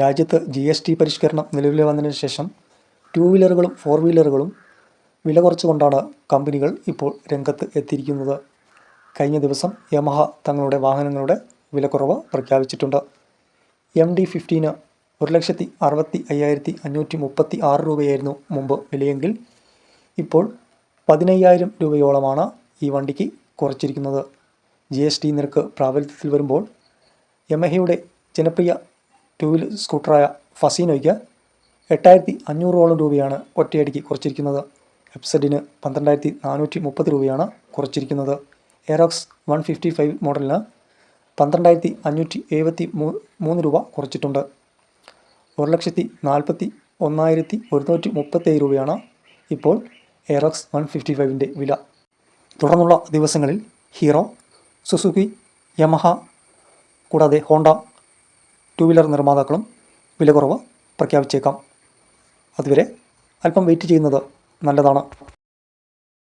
രാജ്യത്ത് G S T പരിഷ്കരണം നിലവിൽ വന്നതിന് ശേഷം ടു വീലറുകളും ഫോർ വീലറുകളും വില കുറച്ചുകൊണ്ടാണ് കമ്പനികൾ ഇപ്പോൾ രംഗത്ത് എത്തിയിരിക്കുന്നത്. കഴിഞ്ഞ ദിവസം യമഹ തങ്ങളുടെ വാഹനങ്ങളുടെ വിലക്കുറവ് പ്രഖ്യാപിച്ചിട്ടുണ്ട്. എം ഡി ഫിഫ്റ്റീന് ഒരു ലക്ഷത്തി അറുപത്തി അയ്യായിരത്തി അഞ്ഞൂറ്റി മുപ്പത്തി ആറ് രൂപയായിരുന്നു മുമ്പ് വിലയെങ്കിൽ ഇപ്പോൾ പതിനയ്യായിരം രൂപയോളമാണ് ഈ വണ്ടിക്ക് കുറച്ചിരിക്കുന്നത്. ജി എസ് ടി നിരക്ക് പ്രാബല്യത്തിൽ വരുമ്പോൾ യമഹയുടെ ജനപ്രിയ ടു വീലർ സ്കൂട്ടറായ ഫസീനോയ്ക്ക് എട്ടായിരത്തി അഞ്ഞൂറോളം രൂപയാണ് ഒറ്റയടിക്ക് കുറച്ചിരിക്കുന്നത്. എപ്സഡിന് പന്ത്രണ്ടായിരത്തി നാനൂറ്റി മുപ്പത് രൂപയാണ് കുറച്ചിരിക്കുന്നത്. എയറോക്സ് വൺ ഫിഫ്റ്റി ഫൈവ് മോഡലിന് പന്ത്രണ്ടായിരത്തി അഞ്ഞൂറ്റി എഴുപത്തി മൂന്ന് രൂപ കുറച്ചിട്ടുണ്ട്. ഒരു ലക്ഷത്തി നാൽപ്പത്തി ഒന്നായിരത്തി ഒരുന്നൂറ്റി മുപ്പത്തേഴ് രൂപയാണ് ഇപ്പോൾ എയറോക്സ് വൺ ഫിഫ്റ്റി ഫൈവിന്റെ വില. തുടർന്നുള്ള ദിവസങ്ങളിൽ ഹീറോ സുസുക്കി യമഹ കൂടാതെ ഹോണ്ട ടു വീലർ നിർമ്മാതാക്കളും വിലക്കുറവ് പ്രഖ്യാപിച്ചേക്കാം. അതുവരെ അല്പം വെയിറ്റ് ചെയ്യുന്നത് നല്ലതാണ്.